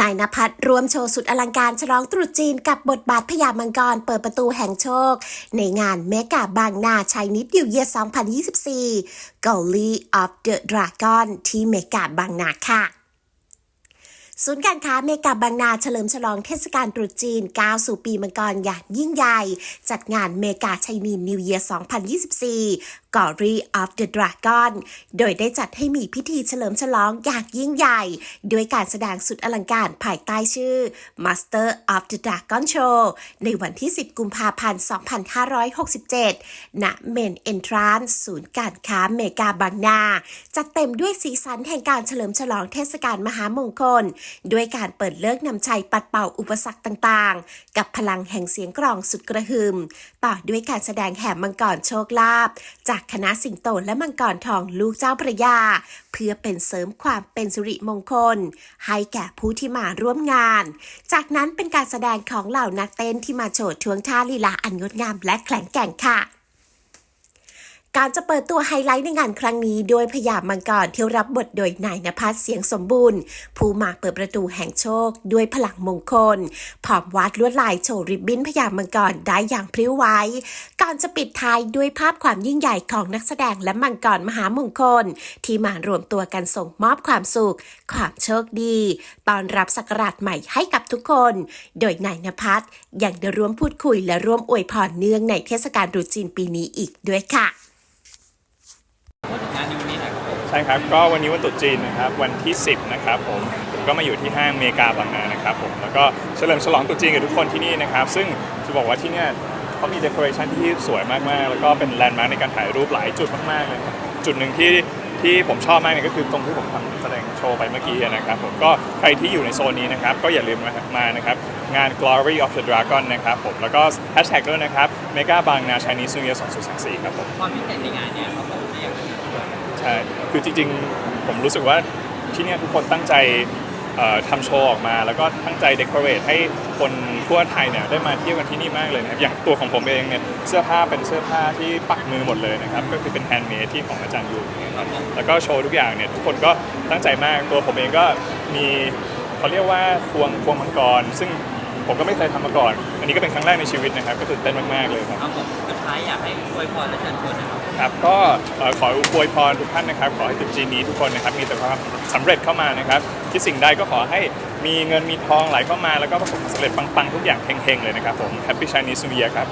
นายนภัสรวมโชว์สุดอลังการฉลองตรุษจีนกับบทบาทพญามังกรเปิดประตูแห่งโชค ในงานเมกาบางนาชัยนิดดิวเยีย2024 g o l y of the Dragon ที่เมกาบางนาค่ะ ศูนย์การค้าเมกาบางนาเฉลิมฉลองเทศกาลตรุษจีนก้าวสู่ปีมังกรอย่างยิ่งใหญ่ จัดงานเมกาชัยนีนิวเยียร์ 2024 g o r y of the Dragon โดยได้จัดให้มีพิธีเฉลิมฉลองอย่างยิ่งใหญ่ ด้วยการแสดงสุดอลังการภายใต้ชื่อ Master of the Dragon Show ในวันที่ 10 กุมภาพันธ์ 2567ณเมนเอนทรานศูนย์การค้าเมกาบางนา จัดเต็มด้วยสีสันแห่งการเฉลิมฉลองเทศกาลมหามงคลด้วยการเปิดเลิกนำชัยปัดเป่าอุปสรรคต่างๆ กับพลังแห่งเสียงกรองสุดกระหึ่มต่อด้วยการแสดงแห่มังกรโชคลาภจากคณะสิงโตและมังกรทองลูกเจ้าพระยา เพื่อเป็นเสริมความเป็นสิริมงคล ให้แก่ผู้ที่มาร่วมงาน จากนั้นเป็นการแสดงของเหล่านักเต้นที่มาโชว์ทวงท่าลีลาอันงดงามและแข็งแกร่งค่ะ การจะเปิดตัวไฮไลท์ในงานครั้งนี้โดยพยามังกรที่รับบทโดยนายนภัสเสียงสมบูรณ์ ผู้มาเปิดประตูแห่งโชค ด้วยพลังมงคลพร้อมวาดลวดลายโชว์ริบบิ้นพยามังกรได้อย่างพริ้วไหวก่อนจะปิดท้ายด้วยภาพความยิ่งใหญ่ของนักแสดงและมังกรมหามงคล ที่มารวมตัวกันส่งมอบความสุข ความโชคดี ตอนรับศักราชใหม่ให้กับทุกคน โดยนายนภัสยังได้ร่วมพูดคุยและร่วมอวยพรเนื่องในเทศกาลตรุษจีนปีนี้อีกด้วยค่ะ ใช่ครับก็วันนี้วันตรุษจีนนะครับวันที่ 10นะครับผมผมก็มาอยู่ที่ห้างเมกาบางนานะครับผมแล้วก็เฉลิมฉลองตรุษจีนกับทุกคนที่นี่นะครับซึ่งจะบอกว่าที่เนี่ยเขามีเดคอเรชันที่สวยมากๆ แล้วก็เป็นแลนด์มาร์คในการถ่ายรูปหลายจุดมากๆเลยครับจุดหนึ่งที่ที่ผมชอบมากเนี่ยก็คือตรงที่ผมทำแสดงโชว์ไปเมื่อกี้นะครับผมก็ใครที่อยู่ในโซนนี้นะครับก็อย่าลืมมานะครับงาน Glory of the Dragon นะครับผมแล้วก็แฮชแท็กด้วยนะครับเมกาบางนาช Chinese New Year 2024ครับผมความพิเศษในงานเนี่ยครับผมที่อยากจะ ใช่คือจริงๆ ผมรู้สึกว่าที่เนี่ยทุกคนตั้งใจเอ่อทำโชว์ออกมา แล้วก็ตั้งใจเดคอเรทให้คนทั่วไทยเนี่ยได้มาเที่ยวกันที่นี่มากเลยนะครับอย่างตัวของผมเองเนี่ยเสื้อผ้าเป็นเสื้อผ้าที่ปักมือหมดเลยนะครับก็คือเป็นแฮนด์เมดที่ของอาจารย์ยูเนี่ยครับแล้วก็โชว์ทุกอย่างเนี่ยทุกคนก็ตั้งใจมากตัวผมเองก็มีเขาเรียกว่าควงควงมังกร ซึ่งผมก็ไม่เคยทำมาก่อน อันนี้ก็เป็นครั้งแรกในชีวิตนะครับก็ตื่นเต้นมากๆเลยครับ ครับผมสุด ท้ายอยากให้อวยพรและเชิญชวนนะครับครับก็เอ่อขออวยพรทุกท่านนะครับ ขอให้ตรุษจีนนี้ทุกคนนะครับมีแต่ความสำเร็จเข้ามานะครับคิดสิ่งใดก็ขอให้มีเงินมีทองไหลเข้ามาแล้วก็ประสบความสำเร็จปังๆทุกอย่างเฮงๆเลยนะครับผม Happy Chinese New Year ครับ